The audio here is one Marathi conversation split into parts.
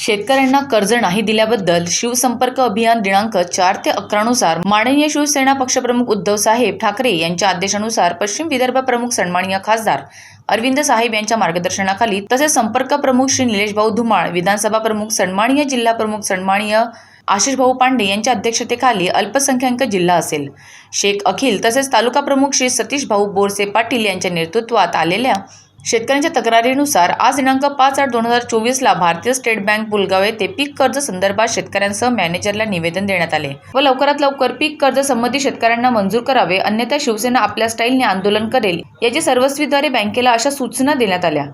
शेतकऱ्यांना कर्ज नाही दिल्याबद्दल शिवसंपर्क अभियान दिनांक चार ते अकरानुसार माननीय शिवसेना पक्षप्रमुख उद्धव साहेब ठाकरे यांच्या आदेशानुसार पश्चिम विदर्भ प्रमुख सन्माननीय खासदार अरविंद साहेब यांच्या मार्गदर्शनाखाली तसेच संपर्क प्रमुख श्री निलेश भाऊ धुमाळ विधानसभा प्रमुख सन्माननीय जिल्हा प्रमुख सन्माननीय आशिष भाऊ पांडे यांच्या अध्यक्षतेखाली अल्पसंख्याक जिल्हा असेल. शेख अखिल तसेच तालुका प्रमुख श्री सतीश भाऊ बोरसे पाटील यांच्या नेतृत्वात आलेल्या शेतकऱ्यांच्या तक्रारीनुसार आज दिनांक पाच आठ दोन हजार चोवीसला भारतीय स्टेट बँक बुलगाव येथे पीक कर्ज संदर्भात शेतकऱ्यांसह मॅनेजरला निवेदन देण्यात आले व लवकरात लवकर पीक कर्ज संबंधी शेतकऱ्यांना मंजूर करावे अन्यथा शिवसेना आपल्या स्टाईलने आंदोलन करेल याची सर्वस्वीद्वारे बँकेला अशा सूचना देण्यात आल्या.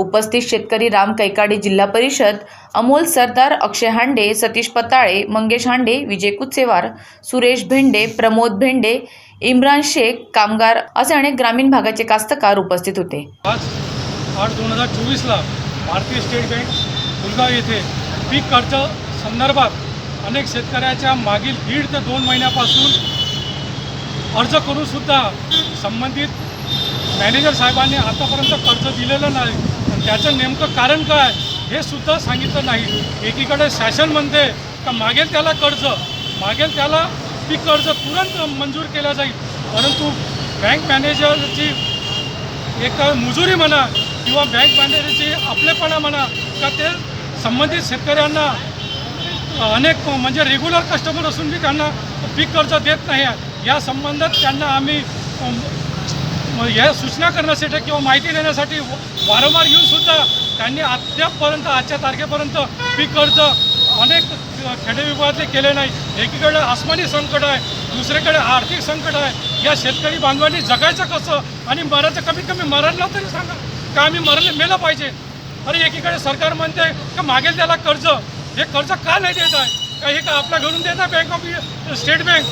उपस्थित शेतकरी राम कैकाडे जिल्हा परिषद अमोल सरदार अक्षय हांडे सतीश पताळे मंगेश हांडे विजय कुचेवार सुरेश भेंडे प्रमोद भेंडे इम्रान शेख कामगार असे अनेक ग्रामीण भागाचे कास्तकार उपस्थित होते. आज आठ दोन हजार चोवीसला भारतीय स्टेट बँक गुलगाव येथे पीक कर्ज संदर्भात अनेक शेतकऱ्याच्या मागील दीड ते दोन महिन्यापासून अर्ज करूनसुद्धा संबंधित मॅनेजर साहेबांनी आतापर्यंत कर्ज दिलेलं नाही. त्याचं नेमकं कारण काय हे सुद्धा सांगितलं नाही. एकीकडे शासन म्हणते का मागेल त्याला कर्ज मागेल त्याला पीक कर्ज तुरंत मंजूर केलं जाईल. परंतु बँक मॅनेजरची एक मुजुरी म्हणा किंवा बँक मॅनेजरची आपलेपणा म्हणा का ते संबंधित शेतकऱ्यांना अनेक म्हणजे रेग्युलर कस्टमर असून बी त्यांना पीक कर्ज देत नाही. या संबंधात त्यांना आम्ही या सूचना करण्यासाठी किंवा माहिती देण्यासाठी वारंवार येऊनसुद्धा त्यांनी अद्यापपर्यंत आजच्या तारखेपर्यंत पीक कर्ज अनेक खेडे विभागातले केले नाही. एकीकडे आसमानी संकट आहे दुसरीकडे आर्थिक संकट आहे. या शेतकरी बांधवांनी जगायचं कसं? आणि मरायचं कमीत कमी मरणला तरी सांगा. का आम्ही मरले मेलं पाहिजे? अरे एकीकडे सरकार म्हणते का मागेल त्याला कर्ज. हे कर्ज का नाही देत आहे? का हे का आपल्या घरून देत आहे बँक ऑफ स्टेट बँक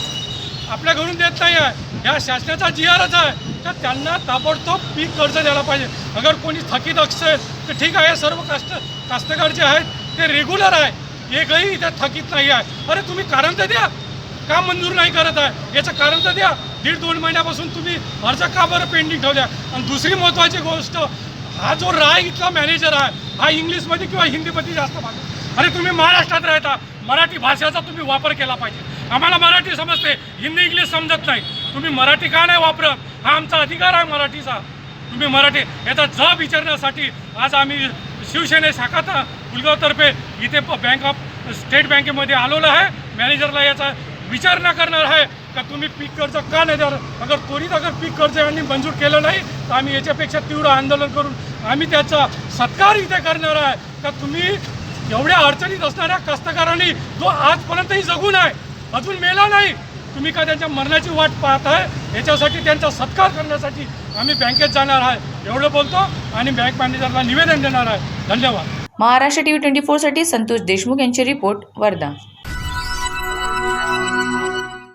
आपल्या घरून देत नाही आहे. ह्या शासनाचा जी आरच आहे. तर त्यांना ताबडतोब पीक कर्ज द्यायला पाहिजे. अगर कोणी थकीत असेल तर ठीक आहे सर्व कास्त कास्तकार जे आहेत ते रेग्युलर आहे. एकही इथे थकीत नाही आहे. अरे तुम्ही कारण तर द्या. का मंजूर नाही करत आहे. याचं कारण तर द्या. दीड दोन महिन्यापासून तुम्ही अर्ज का बरं पेंडिंग ठेवल्या? आणि दुसरी महत्त्वाची गोष्ट हा जो राय इथला मॅनेजर आहे हा इंग्लिशमध्ये किंवा हिंदीमध्ये जास्त मागतो अरे तुम्ही महाराष्ट्रात राहता. मराठी भाषेचा तुम्ही वापर केला पाहिजे. आम्हाला मराठी समजते. हिंदी इंग्लिश समजत नाही. तुम्ही मराठी का नाही वापरत? हा आमचा अधिकार आहे मराठीचा. तुम्ही मराठी याचा जब विचारण्यासाठी आज आम्ही शिवसेने शाखा गुलगावतर्फे इथे प- बँक ऑफ स्टेट बँकेमध्ये आलेलो आहे. मॅनेजरला याचा विचार न करणार आहे का तुम्ही पीक कर्ज का नाही द्याल अगर त्वरित अगर पीक कर्ज यांनी मंजूर केलं नाही तर आम्ही याच्यापेक्षा तीव्र आंदोलन करून आम्ही त्याचा सत्कार इथे करणार आहे. का तुम्ही एवढ्या अडचणीत असणाऱ्या कष्टकारांनी जो आजपर्यंतही जगून आहे अजून मेला नाही. तुम्ही का त्यांच्या मरणाची वाट पाहत आहे याच्यासाठी त्यांचा सत्कार करण्यासाठी आम्ही बँकेत जाणार आहे. एवढं बोलतो आणि बँक मॅनेजरला निवेदन देणार आहे. धन्यवाद. महाराष्ट्र टीव्ही ट्वेंटी फोरसाठी संतोष देशमुख यांचे रिपोर्ट वर्धा.